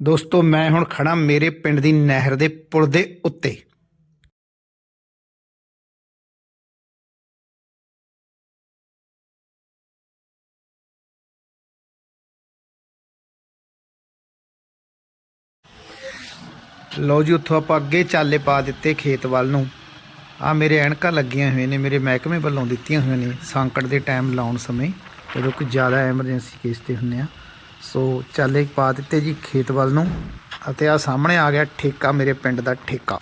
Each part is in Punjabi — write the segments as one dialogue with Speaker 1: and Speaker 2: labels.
Speaker 1: ਦੋਸਤੋ, ਮੈਂ ਹੁਣ ਖੜਾ ਮੇਰੇ ਪਿੰਡ ਦੀ ਨਹਿਰ ਦੇ ਪੁਲ ਦੇ ਉੱਤੇ। ਲਓ ਜੀ, ਉੱਥੋਂ ਆਪਾਂ ਅੱਗੇ ਚਾਲੇ ਪਾ ਦਿੱਤੇ ਖੇਤ ਵੱਲ ਨੂੰ। ਆ ਮੇਰੇ ਐਨਕਾਂ ਲੱਗੀਆਂ ਹੋਈਆਂ ਨੇ, ਮੇਰੇ ਮਹਿਕਮੇ ਵੱਲੋਂ ਦਿੱਤੀਆਂ ਹੋਈਆਂ ਨੇ। ਸੰਕਟ ਦੇ ਟਾਈਮ ਲਾਉਣ ਸਮੇਂ ਜਦੋਂ ਕੋਈ ਜ਼ਿਆਦਾ ਐਮਰਜੈਂਸੀ ਕੇਸ ਤੇ ਹੁੰਨੇ ਆ ਸੋ ਚਾਲੇ ਪਾ ਦਿੱਤੇ ਜੀ ਖੇਤ ਵੱਲ ਨੂੰ ਅਤੇ ਆ ਸਾਹਮਣੇ ਆ ਗਿਆ ਠੇਕਾ, ਮੇਰੇ ਪਿੰਡ ਦਾ ਠੇਕਾ।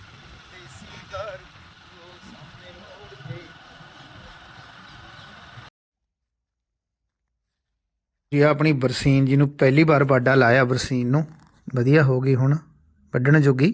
Speaker 1: ਜੀ, ਆਹ ਆਪਣੀ ਬਰਸੀਨ ਜੀ ਨੂੰ ਪਹਿਲੀ ਵਾਰ ਬਾਡਾ ਲਾਇਆ ਬਰਸੀਨ ਨੂੰ। ਵਧੀਆ ਹੋ ਗਈ ਹੁਣ, ਵੱਢਣ ਜੋਗੀ।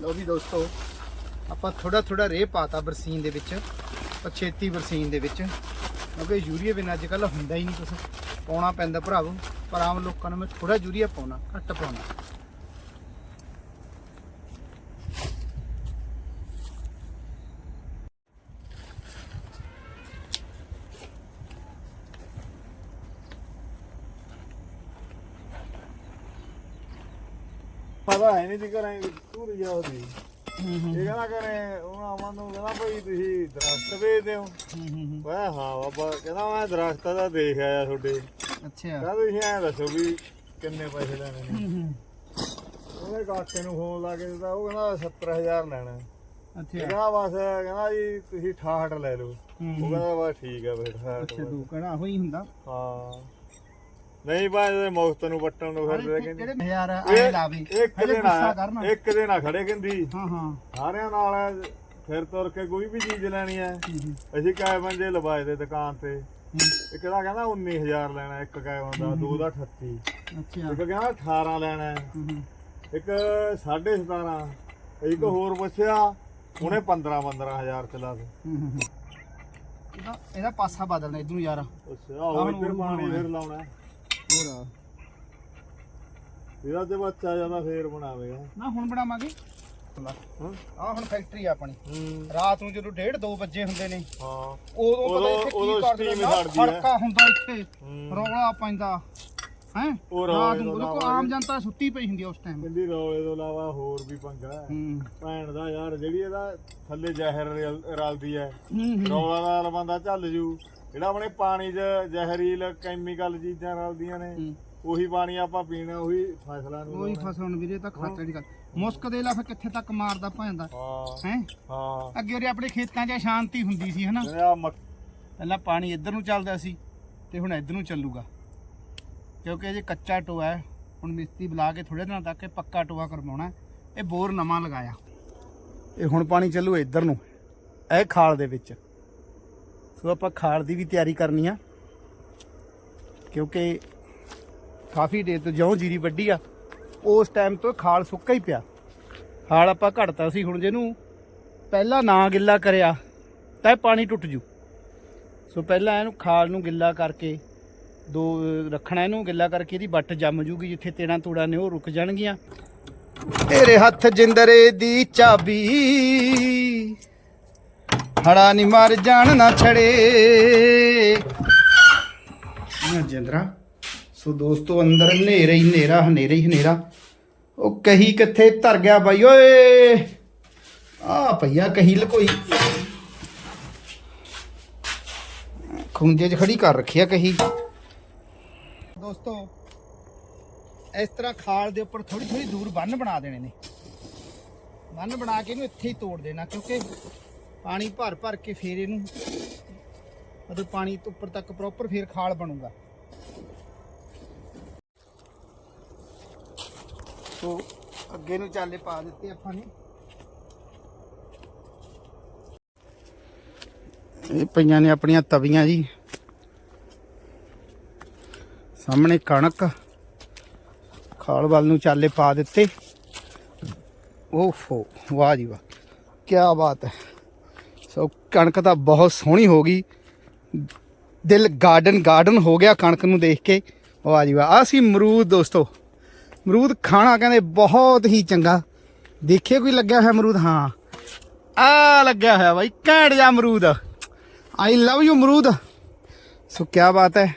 Speaker 1: ਲੋ ਵੀ ਦੋਸਤੋ, ਆਪਾਂ ਥੋੜਾ ਥੋੜਾ ਰੇਹ ਪਾਤਾ ਬਰਸੀਨ ਦੇ ਵਿੱਚ ਪਰ ਛੇਤੀ ਬਰਸੀਨ ਦੇ ਵਿੱਚ। ਕਿਉਂਕਿ ਯੂਰੀਆ ਬਿਨਾਂ ਅੱਜ ਕੱਲ ਹੁੰਦਾ ਹੀ ਨਹੀਂ ਕੁਛ। ਪਾਉਣਾ ਪੈਂਦਾ ਭਰਾਵੋ, ਪਰ ਆਮ ਲੋਕਾਂ ਨੂੰ ਮੈਂ ਥੋੜਾ ਯੂਰੀਆ ਪਾਉਣਾ, ਘੱਟ ਪਾਉਣਾ।
Speaker 2: ਪਤਾ ਹੈ ਨਹੀਂ ਕਰਾਂ ਤੂੰ ਜਾਓ ਦੀ ਇਹ ਕਹਿੰਦਾ ਕਰੇ ਉਹ ਆਵਾਂ ਨੂੰ ਕਹਿੰਦਾ ਭਾਈ ਤੁਸੀਂ ਦਰਖਤ ਵੇਚਦੇ ਹੋ। ਮੈਂ ਹਾਂ ਬਾਬਾ ਕਹਿੰਦਾ ਮੈਂ ਦਰਖਤਾਂ ਦਾ ਦੇਖ ਆਇਆ ਤੁਹਾਡੇ।
Speaker 1: ਅੱਛਾ।
Speaker 2: ਕਹਿੰਦਾ ਤੁਸੀਂ ਐਂ ਦੱਸੋ ਵੀ ਕਿੰਨੇ ਪੈਸੇ ਲੈਣੇ ਨੇ। ਉਹਨੇ ਕਾਕੇ ਨੂੰ ਫੋਨ ਲਾ ਕੇ ਦਿੱਤਾ ਉਹ ਕਹਿੰਦਾ 70000 ਲੈਣਾ।
Speaker 1: ਅੱਛਾ।
Speaker 2: ਕਹਿੰਦਾ ਬਸ ਕਹਿੰਦਾ ਜੀ ਤੁਸੀਂ 68 ਲੈ ਲਓ। ਉਹ ਕਹਿੰਦਾ ਬਸ ਠੀਕ ਆ ਫਿਰ 68
Speaker 1: ਅੱਛਾ ਤੂੰ ਕਹਣਾ ਹੋਈ ਹੁੰਦਾ।
Speaker 2: ਹਾਂ। ਨਹੀਂ ਇਹਦੇ ਮੁਫਤ ਨੂੰ ਵੱਟਣ ਨੂੰ ਫਿਰ ਕਹਿੰਦੀ।
Speaker 1: ਜਿਹੜੇ ਯਾਰ ਐ ਲਾਵੇ।
Speaker 2: ਇੱਕ ਦਿਨ ਆ ਇੱਕ ਦਿਨ ਆ ਖੜੇ ਕਹਿੰਦੀ।
Speaker 1: ਹਾਂ ਹਾਂ।
Speaker 2: ਸਾਰਿਆਂ ਨਾਲ ਫਿਰ ਤੁਰ ਕੇ ਕੋਈ ਵੀ ਚੀਜ਼ ਲੈਣੀ ਹੈ ਅਸੀਂ ਕਾਇ ਬੰਦੇ ਲਵਾਏ ਦੇ ਦੁਕਾਨ ਤੇ। ਇੱਕ ਦਾ ਕਹਿੰਦਾ 19000 ਲੈਣਾ ਇੱਕ ਕਾਇ ਬੰਦਾ ਦੋ ਦਾ 38
Speaker 1: ਅੱਛਾ।
Speaker 2: ਇੱਕ ਕਹਿੰਦਾ 18 ਲੈਣਾ ਇੱਕ 17.5 ਇੱਕ ਹੋਰ ਪੁੱਛਿਆ ਉਹਨੇ 15 15000 ਚਲਾ ਦੇ
Speaker 1: ਇਹਦਾ ਪਾਸਾ ਬਦਲਣਾ ਇਧਰੋਂ ਯਾਰ।
Speaker 2: ਅੱਛਾ ਉਹ ਇੱਧਰ ਪਾਣੀ ਫਿਰ ਲਾਉਣਾ
Speaker 1: ਹੋਰ
Speaker 2: ਇਹਦਾ ਤੇ ਬੱਚਾ ਜ਼ਿਆਦਾ ਫੇਰ ਬਣਾਵੇਗਾ।
Speaker 1: ਨਾ ਹੁਣ ਬਣਾਵਾਂਗੇ।
Speaker 2: ਹਾਂ।
Speaker 1: ਆ ਹੁਣ ਫੈਕਟਰੀ ਆ ਆਪਣੀ।
Speaker 2: ਹੂੰ।
Speaker 1: ਰਾਤ ਨੂੰ ਜਦੋਂ 1:30 2 ਵਜੇ ਹੁੰਦੇ ਨੇ
Speaker 2: ਹਾਂ।
Speaker 1: ਉਦੋਂ ਪਤਾ ਇੱਥੇ ਕੀ ਕਰਦੇ ਨੇ। ਫੜਕਾ ਹੁੰਦਾ ਇੱਥੇ। ਰੌਲਾ ਪੈਂਦਾ। ਹੈ?
Speaker 2: ਉਹ
Speaker 1: ਰਾਤ
Speaker 2: ਰੌਲੇ
Speaker 1: ਨੂੰ
Speaker 2: ਤੋਂ
Speaker 1: ਉਦੋਂ ਕੋਈ ਆਮ ਜਨਤਾ ਸੁੱਤੀ ਪਈ ਹੁੰਦੀ ਉਸ ਟਾਈਮ
Speaker 2: ਕਹਿੰਦੀ ਰੌਲੇ ਤੋਂ ਇਲਾਵਾ ਹੋਰ ਵੀ ਪੰਗਾ ਹੈ। ਭੈਣ ਦਾ ਯਾਰ ਜਿਹੜੀ ਇਹਦਾ ਥੱਲੇ ਜ਼ਹਿਰ ਰਲਦੀ ਹੈ
Speaker 1: ਹੂੰ
Speaker 2: ਰੌਲਾ ਨਾਲ ਬੰਦਾ ਚੱਲ ਜੂ। ਜਿਹੜਾ ਆਪਣੇ ਪਾਣੀ 'ਚ ਜ਼ਹਿਰੀਲ ਕੈਮੀਕਲ ਚੀਜ਼ਾਂ ਰਲਦੀਆਂ ਨੇ
Speaker 1: ਹੂੰ।
Speaker 2: ਉਹੀ ਪਾਣੀ ਆਪਾਂ ਪੀਣਾ ਉਹੀ ਫਸਲਾਂ ਨੂੰ
Speaker 1: ਕੋਈ
Speaker 2: ਲਾਉਣਾ।
Speaker 1: ਫਸਲ ਵੀਰੇ ਤਾਂ ਖਾਤਰ ਦੀ ਗੱਲ ਮੁਸਕ ਦੇ ਲਾ ਫਿਰ ਕਿੱਥੇ ਤੱਕ ਮਾਰਦਾ ਭਾਂਦਾ
Speaker 2: ਹਾਂ।
Speaker 1: ਹੈ?
Speaker 2: ਹਾਂ।
Speaker 1: ਅੱਗੇ ਉਰੇ ਆਪਣੇ ਖੇਤਾਂ 'ਚ ਸ਼ਾਂਤੀ ਹੁੰਦੀ ਸੀ ਹਨਾ?
Speaker 2: ਜਿਹੜਾ ਮੱਕ
Speaker 1: ਪਹਿਲਾਂ ਪਾਣੀ ਇੱਧਰ ਨੂੰ ਚੱਲਦਾ ਸੀ ਤੇ ਹੁਣ ਇੱਧਰ ਨੂੰ ਚੱਲੂਗਾ। ਕਿਉਂਕਿ ਇਹ ਜੇ ਕੱਚਾ ਟੋਆ ਹੈ ਹੁਣ ਮਿਸਤਰੀ ਬੁਲਾ ਕੇ ਥੋੜੇ ਦਿਨਾਂ ਤੱਕ ਇਹ ਪੱਕਾ ਟੋਆ ਕਰਵਾਉਣਾ ਹੈ। ਇਹ ਬੋਰ ਨਵਾਂ ਲਗਾਇਆ। ਇਹ ਹੁਣ ਪਾਣੀ ਚੱਲੂ ਇੱਧਰ ਨੂੰ ਇਹ ਖਾਲ ਦੇ ਵਿੱਚ। ਸੋ ਆਪਾਂ ਖਾਲ ਦੀ ਵੀ ਤਿਆਰੀ ਕਰਨੀ ਆ। ਕਿਉਂਕਿ ਕਾਫੀ ਦੇਰ ਤੋਂ ਜਿਉਂ ਜੀਰੀ ਵੱਡੀ ਆ, ਉਸ ਟਾਈਮ ਤੋਂ ਖਾਲ ਸੁੱਕਾ ਹੀ ਪਿਆ। ਖਾਲ ਆਪਾਂ ਘੜਤਾ ਸੀ, ਹੁਣ ਜਿਹਨੂੰ ਪਹਿਲਾਂ ਨਾ ਗਿੱਲਾ ਕਰਿਆ, ਤਾਂ ਇਹ ਪਾਣੀ ਟੁੱਟ ਜੂ। ਸੋ ਪਹਿਲਾਂ ਇਹਨੂੰ ਖਾਲ ਨੂੰ ਗਿੱਲਾ ਕਰਕੇ, ਦੋ ਰੱਖਣਾ ਇਹਨੂੰ, ਗਿੱਲਾ ਕਰਕੇ ਇਹਦੀ ਵੱਟ ਜੰਮ ਜੂਗੀ, ਜਿੱਥੇ ਤੇੜਾਂ ਤੂੜਾਂ ਨੇ ਉਹ ਰੁਕ ਜਾਣਗੀਆਂ। ਤੇਰੇ ਹੱਥ ਜਿੰਦਰੇ ਦੀ ਚਾਬੀ ਹੜਾ ਨਹੀਂ ਮਰ ਜਾਣ ਨਾ ਛੜੇ। ਜਿੰਦਰਾ, ਸੋ ਦੋਸਤੋ ਅੰਦਰ ਹਨੇਰਾ ਹੀ ਹਨੇਰਾ ਹਨੇਰਾ ਹੀ ਹਨੇਰਾ। ਉਹ ਕਹੀ ਕਿੱਥੇ ਧਰ ਗਿਆ ਬਾਈ, ਓਏ। ਆ ਭਈਆ, ਕਹੀ ਲਕੋਈ। ਖੁੰਝੇ 'ਚ ਖੜੀ ਕਰ ਰੱਖਿਆ ਕਹੀ। ਦੋਸਤੋ, ਇਸ ਤਰ੍ਹਾਂ ਖਾਲ ਦੇ ਉੱਪਰ ਥੋੜੀ ਥੋੜੀ ਦੂਰ ਬੰਨ ਬਣਾ ਦੇਣੇ ਨੇ। ਬੰਨ ਬਣਾ ਕੇ ਇਹਨੂੰ ਇੱਥੇ ਹੀ ਤੋੜ ਦੇਣਾ, ਕਿਉਂਕਿ ਪਾਣੀ ਭਰ ਭਰ ਕੇ ਫੇਰ ਇਹਨੂੰ ਮਤਲਬ ਪਾਣੀ ਤੋਂ ਉੱਪਰ ਤੱਕ ਪ੍ਰੋਪਰ ਫੇਰ ਖਾਲ ਬਣੂਗਾ। ਸੋ ਅੱਗੇ ਨੂੰ ਚਾਲੇ ਪਾ ਦਿੱਤੇ ਆਪਾਂ ਨੇ। ਇਹ ਪਈਆਂ ਨੇ ਆਪਣੀਆਂ ਤਵੀਆਂ ਜੀ। ਸਾਹਮਣੇ ਕਣਕ, ਖਾਲ ਵੱਲ ਨੂੰ ਚਾਲੇ ਪਾ ਦਿੱਤੇ। ਓਫੋ ਵਾਹ ਜੀ ਵਾਹ ਕੀ ਬਾਤ ਹੈ। ਸੋ ਕਣਕ ਤਾਂ ਬਹੁਤ ਸੋਹਣੀ ਹੋ ਗਈ। ਦਿਲ ਗਾਰਡਨ ਗਾਰਡਨ ਹੋ ਗਿਆ ਕਣਕ ਨੂੰ ਦੇਖ ਕੇ। ਵਾਹ ਜੀ ਵਾਹ ਆ ਸੀ ਅਮਰੂਦ ਦੋਸਤੋ। ਮਰੂਦ ਖਾਣਾ ਕਹਿੰਦੇ ਬਹੁਤ ਹੀ ਚੰਗਾ। ਦੇਖਿਓ ਕੋਈ ਲੱਗਿਆ ਹੋਇਆ ਮਰੂਦ ਹਾਂ। ਆ ਲੱਗਿਆ ਹੋਇਆ ਬਾਈ, ਘੈਂਟ ਜਿਹਾ ਅਮਰੂਦ। ਆਈ ਲਵ ਯੂ ਮਰੂਦ ਸੋ ਕੀ ਬਾਤ ਹੈ।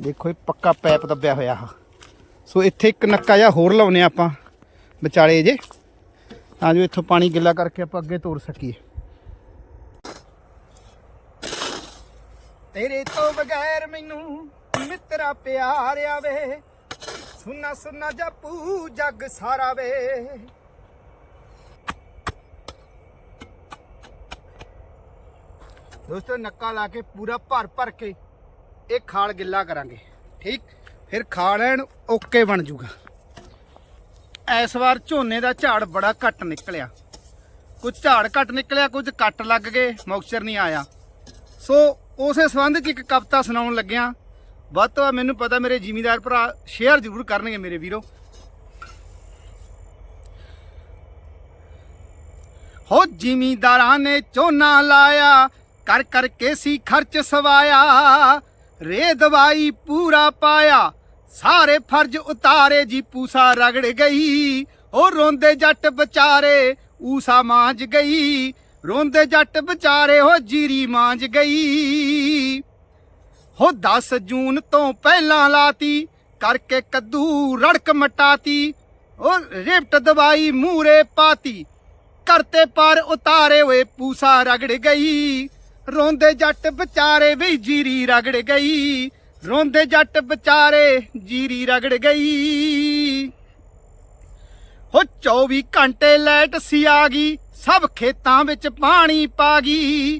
Speaker 1: ਦੇਖੋ ਇਹ ਪੱਕਾ ਪੈਪ ਦੱਬਿਆ ਹੋਇਆ। ਆ ਸੋ ਇੱਥੇ ਇੱਕ ਨੱਕਾ ਜਿਹਾ ਹੋਰ ਲਾਉਨੇ ਆਪਾਂ। ਵਿਚਾਲੇ ਜੇ। ਤਾਂ ਜੋ ਇੱਥੋਂ ਪਾਣੀ ਗਿੱਲਾ ਕਰਕੇ ਆਪਾਂ ਅੱਗੇ ਤੋਰ ਸਕੀਏ। ਤੇਰੇ ਤੋਂ ਬਗੈਰ ਮੈਨੂੰ ਮਿੱਤਰਾ ਪਿਆਰ ਆਵੇ, ਸੁਨਾ ਸੁਨਾ ਜਪੂ ਜੱਗ ਸਾਰਾ ਵੇ ਦੋਸਤੋ, ਨੱਕਾ ਲਾ ਕੇ ਪੂਰਾ ਭਰ ਭਰ ਕੇ ਇਹ ਖਾਲ ਗਿੱਲਾ ਕਰਾਂਗੇ, ਠੀਕ? ਫਿਰ ਖਾਲ ਐਨ ਓਕੇ ਬਣ ਜੂਗਾ। ਇਸ ਵਾਰ ਝੋਨੇ ਦਾ ਝਾੜ ਬੜਾ ਘੱਟ ਨਿਕਲਿਆ। ਕੁਝ ਝਾੜ ਘੱਟ ਨਿਕਲਿਆ, ਕੁਝ ਕੱਟ ਲੱਗ ਗਏ, ਮੌਕਚਰ ਨਹੀਂ ਆਇਆ। ਸੋ ਉਸੇ ਸੰਬੰਧ 'ਚ ਇੱਕ ਕਵਿਤਾ ਸੁਣਾਉਣ ਲੱਗਿਆ। ਵੱਧ ਤੋਂ ਵੱਧ ਮੈਨੂੰ ਪਤਾ ਮੇਰੇ ਜ਼ਿਮੀਦਾਰ ਭਰਾ ਸ਼ੇਅਰ ਜ਼ਰੂਰ ਕਰਨਗੇ ਮੇਰੇ ਵੀਰੋ। ਹੋ ਜ਼ਿਮੀਦਾਰਾਂ ਨੇ ਝੋਨਾ ਲਾਇਆ ਕਰ ਕਰਕੇ ਸੀ ਖਰਚ ਸਵਾਇਆ ਰੇ ਦਵਾਈ ਪੂਰਾ ਪਾਇਆ। ਸਾਰੇ ਫਰਜ਼ ਉਤਾਰੇ ਜੀ ਪੂਸਾ ਰਗੜ ਗਈ, ਉਹ ਰੋਂਦੇ ਜੱਟ ਵਿਚਾਰੇ, ਊਸਾ ਮਾਂਜ ਗਈ, ਰੋਂਦੇ ਜੱਟ ਵਿਚਾਰੇ ਹੋ ਜੀਰੀ ਮਾਂਜ ਗਈ। ਹੋ 10 ਜੂਨ ਤੋਂ ਪਹਿਲਾਂ ਲਾਤੀ, ਕਰਕੇ ਕੱਦੂ ਰੜਕ ਮਟਾਤੀ, ਉਹ ਰਿਪਟ ਦਵਾਈ ਮੂਰੇ ਪਾਤੀ, ਕਰਤੇ ਪਰ ਉਤਾਰੇ ਹੋਏ ਪੂਸਾ ਰਗੜ ਗਈ, ਰੋਂਦੇ ਜੱਟ ਵਿਚਾਰੇ ਵੀ ਜੀਰੀ ਰਗੜ ਗਈ। ਰੋਂਦੇ ਜੱਟ ਵਿਚਾਰੇ, ਜੀਰੀ ਰਗੜ ਗਈ। ਹੋ 24 ਘੰਟੇ ਲੈਟ ਸੀ ਆ ਗਈ, ਸਭ ਖੇਤਾਂ ਵਿੱਚ ਪਾਣੀ ਪਾ ਗਈ।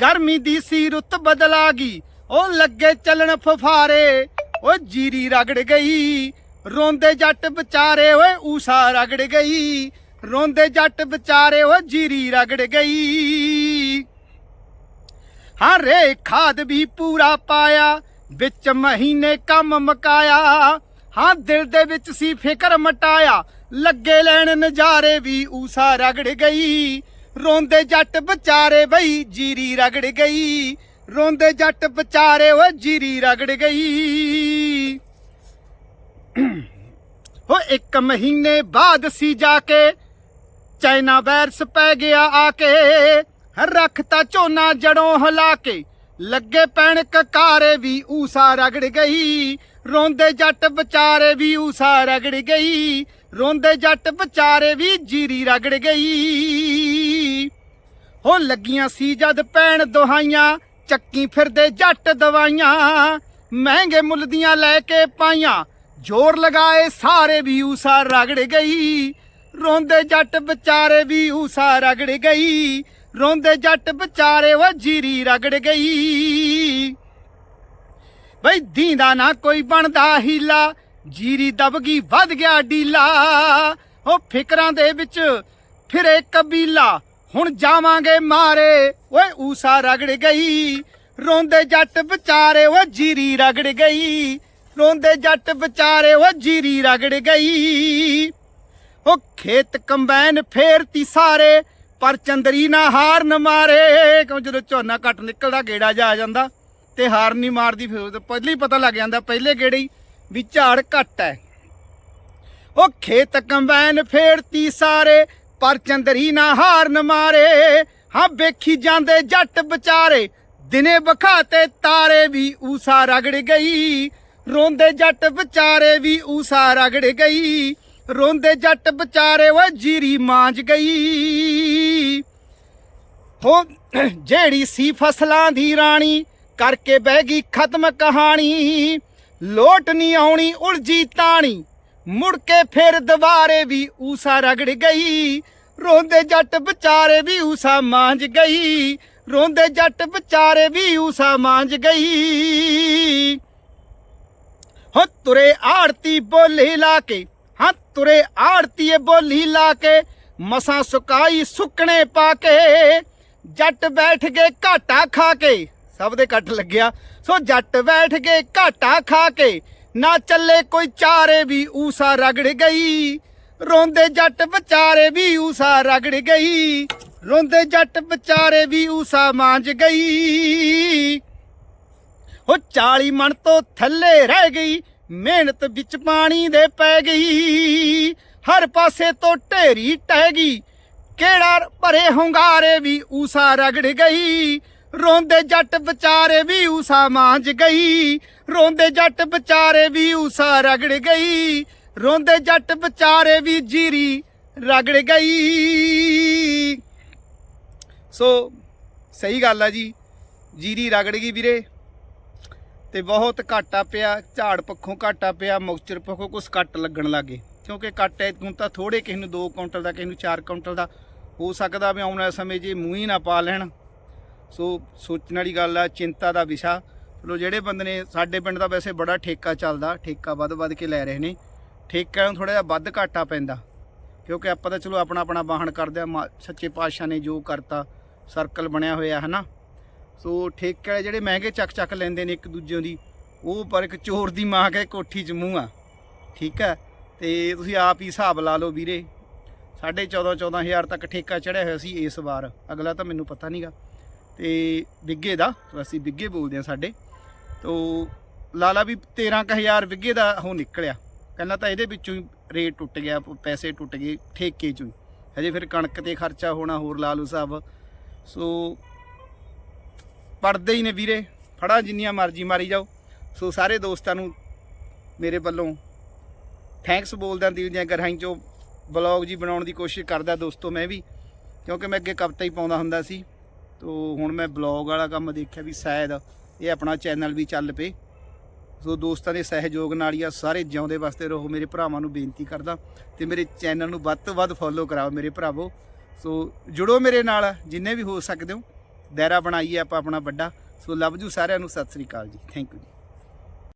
Speaker 1: ਗਰਮੀ ਦੀ ਸੀ ਰੁੱਤ ਬਦਲਾ ਗਈ, ਉਹ ਲੱਗੇ ਚੱਲਣ ਫਫਾਰੇ ਉਹ ਜੀਰੀ ਰਗੜ ਗਈ, ਰੋਂਦੇ ਜੱਟ ਵਿਚਾਰੇ, ਓਏ ਊਸਾ ਰਗੜ ਗਈ। ਰੋਂਦੇ ਜੱਟ ਵਿਚਾਰੇ ਓ ਜੀਰੀ ਰਗੜ ਗਈ। ਹਰੇ ਖਾਦ ਵੀ ਪੂਰਾ ਪਾਇਆ ਵਿੱਚ ਮਹੀਨੇ ਕੰਮ ਮਕਾਇਆ। ਹਾਂ, ਦਿਲ ਦੇ ਵਿੱਚ ਸੀ ਫਿਕਰ ਮਟਾਇਆ। ਲੱਗੇ ਲੈਣ ਨਜ਼ਾਰੇ ਵੀ ਊਸਾ ਰਗੜ ਗਈ। ਰੋਂਦੇ ਜੱਟ ਵਿਚਾਰੇ ਬਈ ਜੀਰੀ ਰਗੜ ਗਈ। ਰੋਂਦੇ ਜੱਟ ਵਿਚਾਰੇ ਓ ਜੀਰੀ ਰਗੜ ਗਈ। ਹੋ, ਇੱਕ ਮਹੀਨੇ ਬਾਅਦ ਸੀ ਜਾ ਕੇ। ਚਾਈਨਾ ਵਾਇਰਸ ਪੈ ਗਿਆ ਆ ਕੇ। ਰੱਖਤਾ ਝੋਨਾ ਜੜੋਂ ਹਲਾ ਕੇ। ਲੱਗੇ ਪੈਣ ਕਕਾਰੇ ਵੀ ਊਸਾ ਰਗੜ ਗਈ। ਰੋਂਦੇ ਜੱਟ ਵਿਚਾਰੇ ਵੀ ਊਸਾ ਰਗੜ ਗਈ। ਰੋਂਦੇ ਜੱਟ ਵਿਚਾਰੇ ਵੀ ਜੀਰੀ ਰਗੜ ਗਈ। ਹੋ ਲੱਗੀਆਂ ਸੀ ਜਦ ਪੈਣ ਦੁਹਾਈਆਂ, ਚੱਕੀ ਫਿਰਦੇ ਜੱਟ ਦਵਾਈਆਂ। ਮਹਿੰਗੇ ਮੁੱਲ ਦੀਆਂ ਲੈ ਕੇ ਪਾਈਆਂ, ਜ਼ੋਰ ਲਗਾਏ ਸਾਰੇ ਵੀ ਊਸਾ ਰਗੜ ਗਈ। ਰੋਂਦੇ ਜੱਟ ਵਿਚਾਰੇ ਵੀ ਊਸਾ ਰਗੜ ਗਈ। ਰੋਂਦੇ ਜੱਟ ਵਿਚਾਰੇ ਉਹ ਜੀਰੀ ਰਗੜ ਗਈ। ਬਈ ਦੀਂਦਾ ਨਾ ਕੋਈ ਬਣਦਾ ਹੀਲਾ, ਜੀਰੀ ਦਬ ਗਈ, ਵੱਧ ਗਿਆ ਡੀਲਾ। ਉਹ ਫਿਕਰਾਂ ਦੇ ਵਿੱਚ ਫਿਰੇ ਕਬੀਲਾ, ਹੁਣ ਜਾਵਾਂਗੇ ਮਾਰੇ, ਓਏ ਊਸਾ ਰਗੜ ਗਈ। ਰੋਂਦੇ ਜੱਟ ਵਿਚਾਰੇ ਉਹ ਜੀਰੀ ਰਗੜ ਗਈ। ਰੋਂਦੇ ਜੱਟ ਵਿਚਾਰੇ ਉਹ ਜੀਰੀ ਰਗੜ ਗਈ। ਉਹ ਖੇਤ ਕੰਬਾਈਨ ਫੇਰਤੀ ਸਾਰੇ ਪਰ ਚੰਦਰੀ ਨਾ ਹਾਰ ਨ ਮਾਰੇ, ਕਿਉਂ ਜਦੋਂ ਝੋਨਾ ਘੱਟ ਨਿਕਲਦਾ, ਗੇੜਾ ਜਾ ਆ ਜਾਂਦਾ ਤੇ ਹਾਰ ਨਹੀਂ ਮਾਰਦੀ, ਫਿਰ ਉਦੋਂ ਪਹਿਲਾਂ ਹੀ ਪਤਾ ਲੱਗ ਜਾਂਦਾ, ਪਹਿਲੇ ਗੇੜੇ ਹੀ ਵੀ ਝਾੜ ਘੱਟ ਹੈ। ਉਹ ਖੇਤ ਕੰਬਾਈਨ ਫੇਰਤੀ ਸਾਰੇ, ਪਰ ਚੰਦਰੀ ਨਾ ਹਾਰ ਨ ਮਾਰੇ। ਹਾਂ, ਵੇਖੀ ਜਾਂਦੇ ਜੱਟ ਵਿਚਾਰੇ, ਦਿਨੇ ਵਿਖਾਤੇ ਤਾਰੇ ਵੀ ਊਸਾ ਰਗੜ ਗਈ। ਰੋਂਦੇ ਜੱਟ ਵਿਚਾਰੇ ਵੀ ਊਸਾ ਰਗੜ ਗਈ। ਰੋਂਦੇ ਜੱਟ ਵਿਚਾਰੇ, ਓਏ ਜੀਰੀ ਮਾਂਜ ਗਈ। ਹੋ, ਜਿਹੜੀ ਸੀ ਫਸਲਾਂ ਦੀ ਰਾਣੀ, ਕਰਕੇ ਬਹਿ ਗਈ ਖਤਮ ਕਹਾਣੀ। ਲੋਟ ਨਹੀਂ ਆਉਣੀ ਉਲਜੀ ਤਾਣੀ। ਮੁੜ ਕੇ ਫਿਰ ਦੁਬਾਰੇ ਵੀ ਊਸਾ ਰਗੜ ਗਈ। ਰੋਂਦੇ ਜੱਟ ਵਿਚਾਰੇ ਵੀ ਊਸਾ ਮਾਂਜ ਗਈ। ਰੋਂਦੇ ਜੱਟ ਵਿਚਾਰੇ ਵੀ ਊਸਾ ਮਾਂਜ ਗਈ। ਹੋ, ਤੁਰੇ ਆੜਤੀ ਬੋਲੀ ਲਾ ਕੇ। ਹਾਂ, ਤੁਰੇ ਆੜਤੀਏ ਬੋਲੀ ਲਾ ਕੇ। ਮਸਾਂ ਸੁਕਾਈ ਸੁੱਕਣੇ ਪਾ ਕੇ। ਜੱਟ ਬੈਠ ਕੇ ਘਾਟਾ ਖਾ ਕੇ। ਸਭ ਦੇ ਕੱਟ ਲੱਗਿਆ। ਸੋ ਜੱਟ ਬੈਠ ਗਏ ਘਾਟਾ ਖਾ ਕੇ, ਨਾ ਚੱਲੇ ਕੋਈ ਚਾਰੇ ਵੀ ਊਸਾ ਰਗੜ ਗਈ। ਰੋਂਦੇ ਜੱਟ ਵਿਚਾਰੇ ਵੀ ਊਸਾ ਰਗੜ ਗਈ। ਰੋਂਦੇ ਜੱਟ ਵਿਚਾਰੇ ਵੀ ਊਸਾ ਮਾਂਜ ਗਈ। ਉਹ 40 ਮਣ ਤੋਂ ਥੱਲੇ ਰਹਿ ਗਈ, ਮਿਹਨਤ ਵਿੱਚ ਪਾਣੀ ਦੇ ਪੈ ਗਈ। ਹਰ ਪਾਸੇ ਤੋਂ ਢੇਰੀ ਟਹਿ ਗਈ ਕਿਹੜਾ ਭਰੇ ਹੁੰਗਾਰੇ ਵੀ ਊਸਾ ਰਗੜ ਗਈ? ਰੋਂਦੇ ਜੱਟ ਵਿਚਾਰੇ ਵੀ ਊਸਾ ਮਾਂਜ ਗਈ। ਰੋਂਦੇ ਜੱਟ ਵਿਚਾਰੇ ਵੀ ਊਸਾ ਰਗੜ ਗਈ। ਰੋਂਦੇ ਜੱਟ ਵਿਚਾਰੇ ਵੀ ਜੀਰੀ ਰਗੜ ਗਈ। ਸੋ, ਸਹੀ ਗੱਲ ਆ ਜੀ। ਜੀਰੀ ਰਗੜ ਗਈ ਵੀਰੇ। ਤੇ ਬਹੁਤ ਘਾਟਾ ਪਿਆ, ਝਾੜ ਪੱਖੋਂ ਘਾਟਾ ਪਿਆ ਮੌਕਚਰ ਪੱਖੋਂ ਕੁਛ ਕੱਟ ਲੱਗਣ ਲੱਗੇ ਕਿਉਂਕਿ ਕੱਟ ਹੁਣ ਤਾਂ ਥੋੜੇ ਕਿਸੇ ਨੂੰ 2 ਕੁਇੰਟਲ ਦਾ, ਕਿਸੇ ਨੂੰ 4 ਕੁਇੰਟਲ ਦਾ। ਹੋ ਸਕਦਾ ਵੀ ਆਉਣ ਵਾਲੇ ਸਮੇਂ 'ਚ ਇਹ ਮੂੰਹ ਹੀ ਨਾ ਪਾ ਲੈਣ। ਸੋ ਸੋਚਣ ਵਾਲੀ ਗੱਲ ਆ, ਚਿੰਤਾ ਦਾ ਵਿਸ਼ਾ। ਚਲੋ ਜਿਹੜੇ ਬੰਦੇ ਨੇ, ਸਾਡੇ ਪਿੰਡ ਦਾ ਵੈਸੇ ਬੜਾ ਠੇਕਾ ਚੱਲਦਾ, ਠੇਕਾ ਵੱਧ ਵੱਧ ਕੇ ਲੈ ਰਹੇ ਨੇ। ਠੇਕਿਆਂ ਨੂੰ ਥੋੜਾ ਜਿਹਾ ਵੱਧ ਘਾਟਾ ਪੈਂਦਾ। ਕਿਉਂਕਿ ਆਪਾਂ ਤਾਂ ਚਲੋ ਆਪਣਾ ਆਪਣਾ ਵਾਹਣ ਕਰਦੇ ਆ, ਮਾ- ਸੱਚੇ ਪਾਤਸ਼ਾਹ ਨੇ ਜੋ ਕਰਤਾ ਸਰਕਲ ਬਣਿਆ ਹੋਇਆ ਹੈ ਨਾ ਸੋ ਠੇਕੇ ਵਾਲੇ ਜਿਹੜੇ ਮਹਿੰਗੇ ਚੱਕ ਚੱਕ ਲੈਂਦੇ ਨੇ ਇੱਕ ਦੂਜੇ ਦੀ, ਉਹ ਪਰ ਇੱਕ ਚੋਰ ਦੀ ਮਾਂ ਕੇ ਕੋਠੀ 'ਚ ਮੂੰਹ ਆ। ਠੀਕ ਹੈ? ਤੇ ਤੁਸੀਂ ਆਪ ਹੀ ਹਿਸਾਬ ਲਾ ਲਓ ਵੀਰੇ। ਸਾਢੇ 14 14000 ਤੱਕ ਠੇਕਾ ਚੜਿਆ ਹੋਇਆ ਸੀ ਇਸ ਵਾਰ। ਅਗਲਾ ਤਾਂ ਮੈਨੂੰ ਪਤਾ ਨਹੀਂਗਾ ਤੇ ਵਿੱਗੇ ਦਾ ਅਸੀਂ ਵਿੱਗੇ ਬੋਲਦੇ ਆ ਸਾਡੇ। ਤੋ ਲਾਲਾ ਵੀ 13000 ਵਿੱਗੇ ਦਾ ਉਹ ਨਿਕਲਿਆ। ਕਹਿੰਦਾ ਤਾਂ ਇਹਦੇ ਵਿੱਚੋਂ ਹੀ ਰੇਟ ਟੁੱਟ ਗਿਆ ਪੈਸੇ ਟੁੱਟ ਗਏ ਠੇਕੇ ਚੋਂ ਹੀ। ਹਜੇ ਫਿਰ ਕਣਕ ਤੇ ਖਰਚਾ ਹੋਣਾ ਹੋਰ ਲਾ ਲਓ ਸਾਹਿਬ। ਸੋ ਪੜਦੇ ਹੀ ਨੇ ਵੀਰੇ। ਫੜਾ ਜਿੰਨੀਆਂ ਮਰਜ਼ੀ ਮਾਰੀ ਜਾਓ। ਸੋ ਸਾਰੇ ਦੋਸਤਾਂ ਨੂੰ ਮੇਰੇ ਵੱਲੋਂ ਥੈਂਕਸ ਬੋਲਦਾ ਦਿਲ ਦੀਆਂ ਗਹਿਰਾਈਆਂ ਚੋਂ ਬਲੌਗ ਜੀ ਬਣਾਉਣ ਦੀ ਕੋਸ਼ਿਸ਼ ਕਰਦਾ ਦੋਸਤੋ ਮੈਂ ਵੀ, ਕਿਉਂਕਿ ਮੈਂ ਅੱਗੇ ਕਵਿਤਾ ਹੀ ਪਾਉਂਦਾ ਹੁੰਦਾ ਸੀ। ਤੋ ਹੁਣ ਮੈਂ ਬਲੌਗ ਵਾਲਾ ਕੰਮ ਦੇਖਿਆ ਵੀ ਸ਼ਾਇਦ ਇਹ ਆਪਣਾ ਚੈਨਲ ਵੀ ਚੱਲ ਪਏ। ਸੋ ਦੋਸਤਾਂ ਦੇ ਸਹਿਯੋਗ ਨਾਲ ਹੀ ਆ, ਸਾਰੇ ਜਿਉਂਦੇ ਵਾਸਤੇ ਰਹੋ, ਮੇਰੇ ਭਰਾਵਾਂ ਨੂੰ ਬੇਨਤੀ ਕਰਦਾ ਤੇ ਮੇਰੇ ਚੈਨਲ ਨੂੰ ਵੱਧ ਤੋਂ ਵੱਧ ਫੋਲੋ ਕਰਾਓ ਮੇਰੇ ਭਰਾਵੋ। ਸੋ ਜੁੜੋ ਮੇਰੇ ਨਾਲ, ਜਿੰਨੇ ਵੀ ਹੋ ਸਕਦੇ ਹੋ। ਦਾਇਰਾ ਬਣਾਈਏ ਆਪਾਂ ਆਪਣਾ ਵੱਡਾ। ਸੋ ਲਵ ਜੂ ਸਾਰਿਆਂ ਨੂੰ, ਸਤਿ ਸ੍ਰੀ ਅਕਾਲ ਜੀ। ਥੈਂਕ ਯੂ ਜੀ।